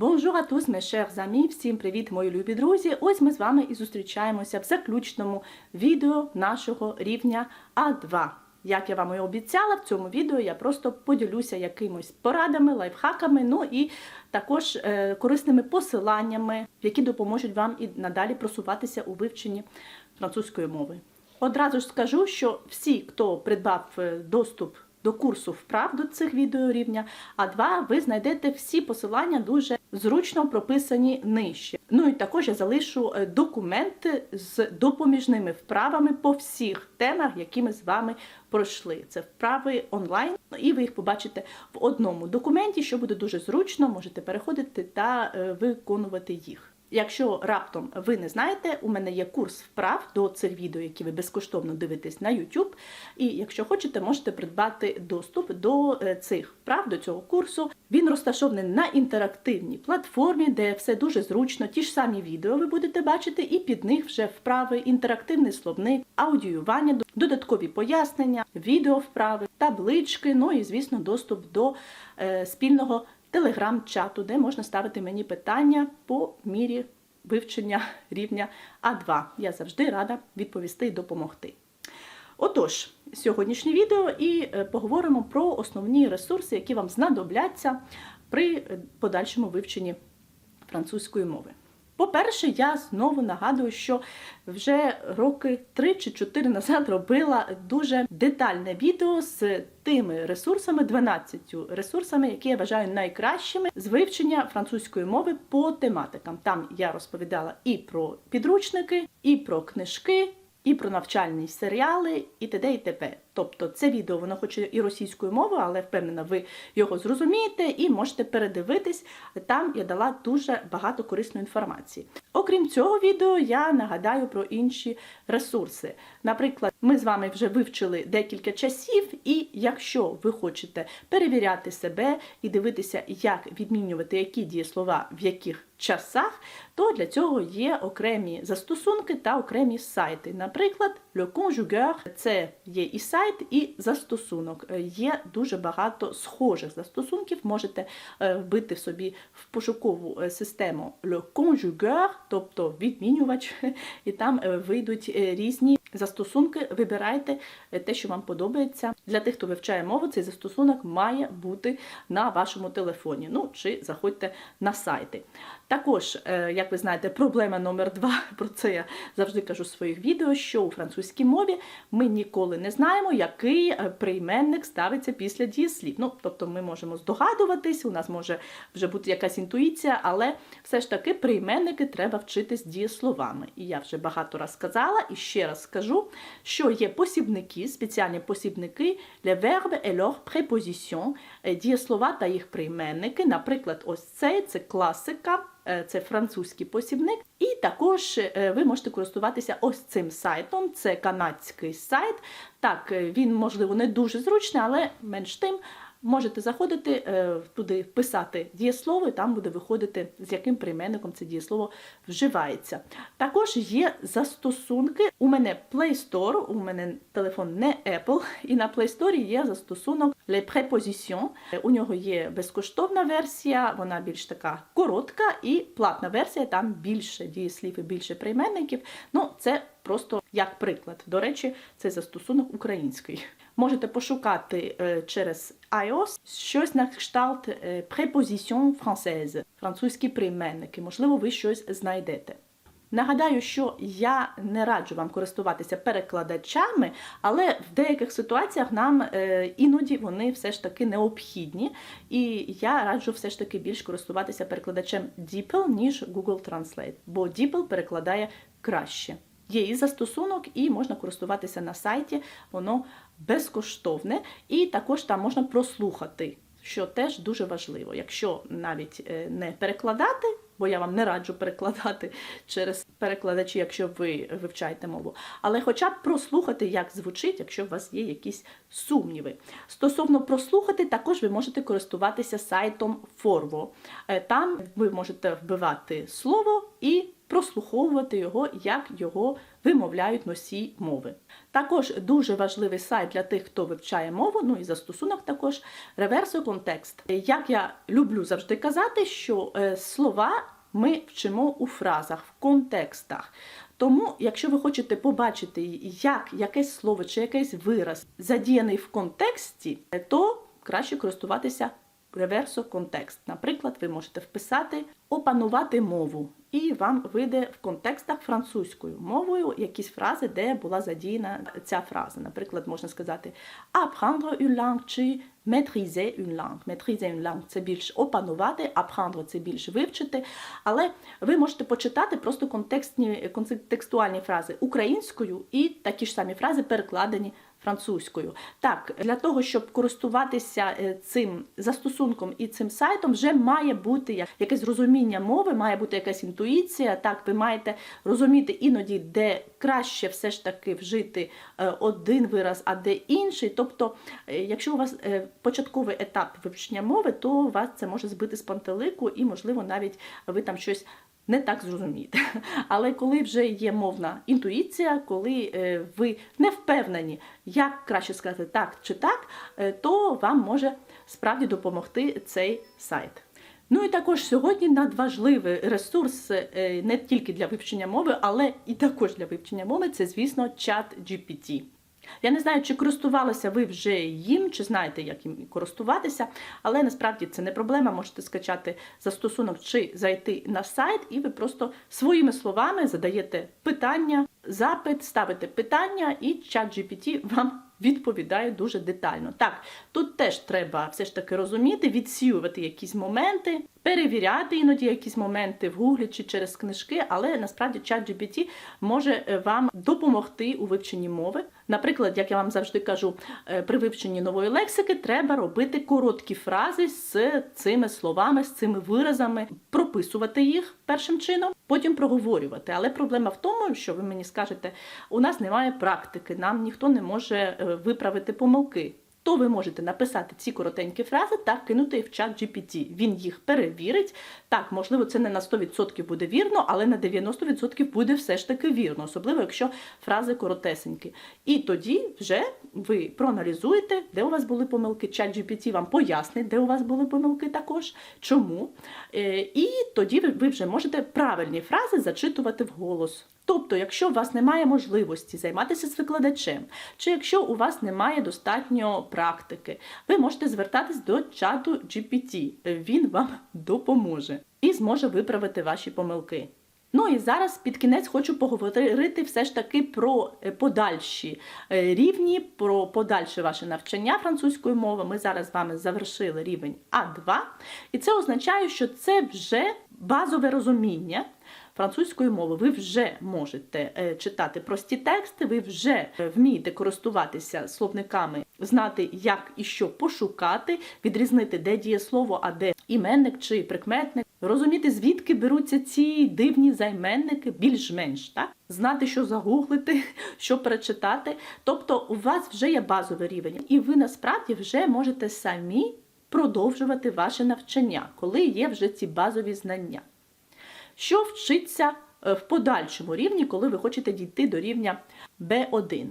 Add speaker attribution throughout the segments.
Speaker 1: À tous, mes chers! Всім привіт, мої любі друзі! Ось ми з вами і зустрічаємося в заключному відео нашого рівня А2. Як я вам і обіцяла, в цьому відео я просто поділюся якимось порадами, лайфхаками, ну і також е, корисними посиланнями, які допоможуть вам і надалі просуватися у вивченні французької мови. Одразу ж скажу, що всі, хто придбав е, доступ до курсу вправ до цих відеорівня, а два ви знайдете всі посилання дуже зручно прописані нижче. Ну і також я залишу е, документи з допоміжними вправами по всіх темах, які ми з вами пройшли. Це вправи онлайн, і ви їх побачите в одному документі, що буде дуже зручно, можете переходити та е, виконувати їх. Якщо раптом ви не знаєте, у мене є курс вправ до цих відео, які ви безкоштовно дивитесь на YouTube. І якщо хочете, можете придбати доступ до е, цих вправ, до цього курсу. Він розташований на інтерактивній платформі, де все дуже зручно. Ті ж самі відео ви будете бачити, і під них вже вправи, інтерактивний словник, аудіювання, додаткові пояснення, відеовправи, таблички, ну і, звісно, доступ до е, спільного телеграм-чату, де можна ставити мені питання по мірі вивчення рівня А2. Я завжди рада відповісти і допомогти. Отож, сьогоднішнє відео і е, поговоримо про основні ресурси, які вам знадобляться при е, подальшому вивченні французької мови. По-перше, я знову нагадую, що вже роки 3 чи 4 назад робила дуже детальне відео з тими ресурсами, 12 ресурсами, які я вважаю найкращими з вивчення французької мови по тематикам. Там я розповідала і про підручники, і про книжки, і про навчальні серіали, і т.д. і т.п. Тобто це відео воно хоч і російською мовою, але впевнена, ви його зрозумієте і можете передивитись. Там я дала дуже багато корисної інформації. Окрім цього відео, я нагадаю про інші ресурси. Наприклад, ми з вами вже вивчили декілька часів, і якщо ви хочете перевіряти себе і дивитися, як відмінювати які дієслова в яких часах, то для цього є окремі застосунки та окремі сайти. Наприклад, Le Conjugueur – це є і сайт, і застосунок. Є дуже багато схожих застосунків. Можете е, вбити собі в пошукову е, систему Le Conjugueur, тобто відмінювач, і там е, вийдуть різні застосунки. Вибирайте те, що вам подобається. Для тих, хто вивчає мову, цей застосунок має бути на вашому телефоні. Ну чи заходьте на сайти. Також, як ви знаєте, проблема номер два, про це я завжди кажу в своїх відео, що у французькій мові ми ніколи не знаємо, який прийменник ставиться після дієслів. Ну, тобто ми можемо здогадуватись, у нас може вже бути якась інтуїція, але все ж таки прийменники треба вчити з дієсловами. І я вже багато раз сказала, і ще раз скажу, що є посібники, спеціальні посібники les verbes et leurs prépositions, дієслова та їх прийменники. Наприклад, ось цей це класика. Це французький посібник, і також ви можете користуватися ось цим сайтом. Це канадський сайт. Так, він можливо не дуже зручний, але менш тим. Можете заходити туди, писати дієслово, і там буде виходити, з яким прийменником це дієслово вживається. Також є застосунки. У мене Play Store, у мене телефон не Apple, і на Play Store є застосунок Les Prépositions. У нього є безкоштовна версія, вона більш така коротка, і платна версія, там більше дієслів і більше прийменників. Ну, це просто як приклад. До речі, це застосунок український. Можете пошукати через iOS щось на кшталт préposition française, французькі прийменники. Можливо, ви щось знайдете. Нагадаю, що я не раджу вам користуватися перекладачами, але в деяких ситуаціях нам е, іноді вони все ж таки необхідні. І я раджу все ж таки більш користуватися перекладачем DeepL, ніж Google Translate, бо DeepL перекладає краще. Є і застосунок, і можна користуватися на сайті, воно безкоштовне, і також там можна прослухати, що теж дуже важливо. Якщо навіть не перекладати, бо я вам не раджу перекладати через перекладачі, якщо ви вивчаєте мову, але хоча б прослухати, як звучить, якщо у вас є якісь сумніви. Стосовно прослухати, також ви можете користуватися сайтом Forvo. Там ви можете вбивати слово і прослуховувати його, як його вимовляють носії мови. Також дуже важливий сайт для тих, хто вивчає мову, ну і застосунок також реверсо контекст. Як я люблю завжди казати, що е, слова ми вчимо у фразах, в контекстах. Тому, якщо ви хочете побачити, як якесь слово чи якийсь вираз задіяний в контексті, то краще користуватися реверсо контекст. Наприклад, ви можете вписати опанувати мову, і вам вийде в контекстах французькою мовою якісь фрази, де була задіяна ця фраза. Наприклад, можна сказати apprendre une langue чи maîtriser une langue. Maîtriser une langue – це більш опанувати, apprendre – це більш вивчити. Але ви можете почитати просто контекстні, контекстуальні фрази українською і такі ж самі фрази перекладені французькою. Так, для того, щоб користуватися е, цим застосунком і цим сайтом, вже має бути якесь розуміння мови, має бути якась інтуїція. Так, ви маєте розуміти іноді, де краще все ж таки вжити е, один вираз, а де інший. Тобто, е, якщо у вас початковий етап вивчення мови, то вас це може збити з пантелику, і, можливо, навіть ви там щось не так зрозумієте. Але коли вже є мовна інтуїція, коли е, ви не впевнені, як краще сказати так чи так, е, то вам може справді допомогти цей сайт. Ну і також сьогодні надважливий ресурс е, не тільки для вивчення мови, але і також для вивчення мови це, звісно, чат GPT. Я не знаю, чи користувалися ви вже їм, чи знаєте, як їм користуватися, але насправді це не проблема. Можете скачати застосунок чи зайти на сайт, і ви просто своїми словами задаєте питання, запит, ставите питання, і чат GPT вам відповідає дуже детально. Так, тут теж треба все ж таки розуміти, відсіювати якісь моменти, перевіряти іноді якісь моменти в гуглі чи через книжки, але насправді чат GPT може е, вам допомогти у вивченні мови. Наприклад, як я вам завжди кажу, е, при вивченні нової лексики треба робити короткі фрази з цими словами, з цими виразами, прописувати їх першим чином, потім проговорювати. Але проблема в тому, що ви мені скажете, у нас немає практики, нам ніхто не може е, виправити помилки. То ви можете написати ці коротенькі фрази та кинути їх в чат GPT. Він їх перевірить. Так, можливо, це не на 100% буде вірно, але на 90% буде все ж таки вірно, особливо якщо фрази коротесенькі. І тоді вже ви проаналізуєте, де у вас були помилки. Чат GPT вам пояснить, де у вас були помилки також, чому. Е, І тоді ви- вже можете правильні фрази зачитувати вголос. Тобто, якщо у вас немає можливості займатися з викладачем, чи якщо у вас немає достатньо практики, ви можете звертатись до чату GPT. Він вам допоможе і зможе виправити ваші помилки. Ну і зараз під кінець хочу поговорити все ж таки про е, подальші е, рівні, про подальше ваше навчання французької мови. Ми зараз з вами завершили рівень А2, і це означає, що це вже базове розуміння французької мови. Ви вже можете е, читати прості тексти, ви вже е, вмієте користуватися словниками, знати, як і що пошукати, відрізнити, де дієслово, а де іменник чи прикметник. Розуміти, звідки беруться ці дивні займенники, більш-менш, так? Знати, що загуглити, що перечитати. Тобто, у вас вже є базовий рівень, і ви насправді вже можете самі продовжувати ваше навчання, коли є вже ці базові знання. Що вчиться е, в подальшому рівні, коли ви хочете дійти до рівня B1?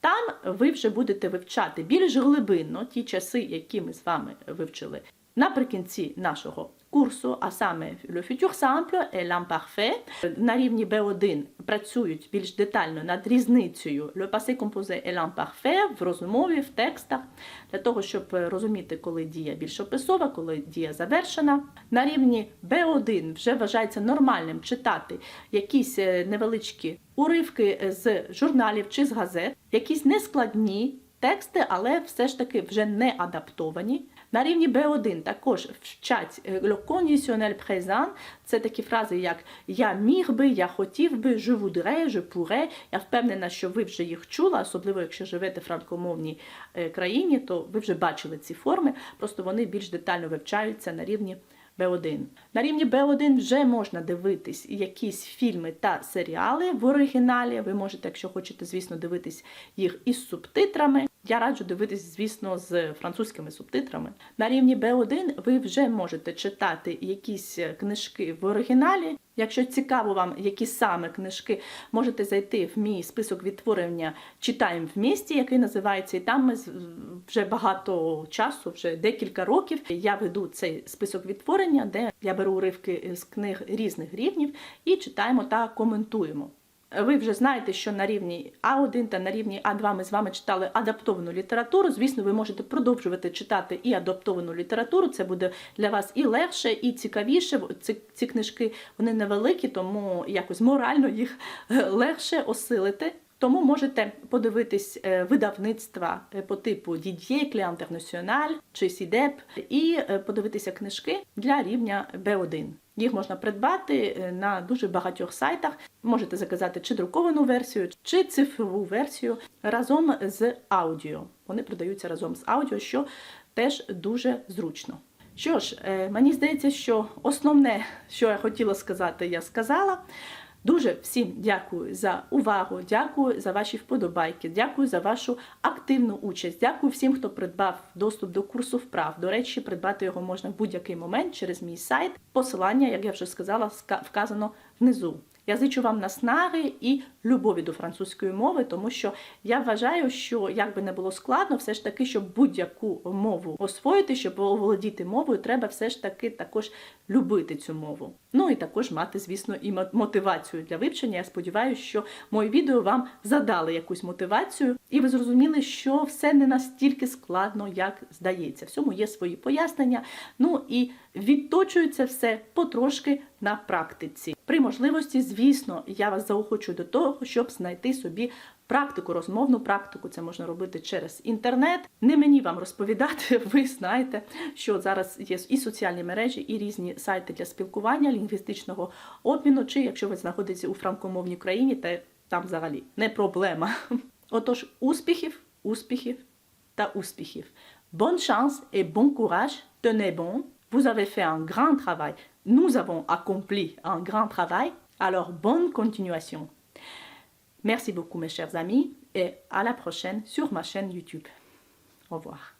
Speaker 1: Там ви вже будете вивчати більш глибинно ті часи, які ми з вами вивчили наприкінці нашого курсу, а саме Le Futur Simple et l'Imparfait. На рівні B1 працюють більш детально над різницею Le Passé Composé et l'Imparfait в розмові, в текстах, для того, щоб розуміти, коли дія більш описова, коли дія завершена. На рівні B1 вже вважається нормальним читати якісь е, невеличкі уривки з журналів чи з газет, якісь нескладні тексти, але все ж таки вже не адаптовані. На рівні B1 також вчать е, le conditionnel présent. Це такі фрази, як я міг би, я хотів би, je voudrais, je pourrais. Я впевнена, що ви вже їх чули, особливо якщо живете в франкомовній е, країні, то ви вже бачили ці форми, просто вони більш детально вивчаються на рівні B1. На рівні B1 вже можна дивитись якісь фільми та серіали в оригіналі. Ви можете, якщо хочете, звісно, дивитись їх із субтитрами. Я раджу дивитись, звісно, з французькими субтитрами. На рівні B1 ви вже можете читати якісь книжки в оригіналі Якщо цікаво вам, які саме книжки, можете зайти в мій список відтворення Читаємо в місті, який називається, і там ми вже багато часу, вже декілька років. Я веду цей список відтворення, де я беру уривки з книг різних рівнів і читаємо та коментуємо. Ви вже знаєте, що на рівні А1 та на рівні А2 ми з вами читали адаптовану літературу. Звісно, ви можете продовжувати читати і адаптовану літературу. Це буде для вас і легше, і цікавіше. Ці, ці книжки вони невеликі, тому якось морально їх е, легше осилити. Тому можете подивитись е, видавництва е, по типу Didier, Clé International чи Сідеп і е, подивитися книжки для рівня B1. Їх можна придбати на дуже багатьох сайтах. Можете заказати чи друковану версію, чи цифрову версію разом з аудіо. Вони продаються разом з аудіо, що теж дуже зручно. Що ж, мені здається, що основне, що я хотіла сказати, я сказала. Дуже всім дякую за увагу, дякую за ваші вподобайки, дякую за вашу активну участь. Дякую всім, хто придбав доступ до курсу вправ. До речі, придбати його можна в будь-який момент через мій сайт. Посилання, як я вже сказала, ска- вказано внизу. Я зичу вам наснаги і любові до французької мови, тому що я вважаю, що як би не було складно, все ж таки, щоб будь-яку мову освоїти, щоб оволодіти мовою, треба все ж таки також любити цю мову. Ну і також мати, звісно, і мотивацію для вивчення. Я сподіваюся, що мої відео вам задали якусь мотивацію, і ви зрозуміли, що все не настільки складно, як здається. Всьому є свої пояснення. Ну і відточується все потрошки на практиці. При можливості, звісно, я вас заохочую до того, щоб знайти собі практику, розмовну практику. Це можна робити через інтернет. Не мені вам розповідати, ви знаєте, що зараз є і соціальні мережі, і різні сайти для спілкування, лінгвістичного обміну, чи якщо ви знаходитеся у франкомовній країні, то там взагалі не проблема. Отож, успіхів, успіхів та успіхів. Bonne chance et bon courage, tenez bon. Vous avez fait un grand travail. Nous avons accompli un grand travail. Alors, bonne continuation. Merci beaucoup, mes chers amis, et à la prochaine sur ma chaîne YouTube. Au revoir.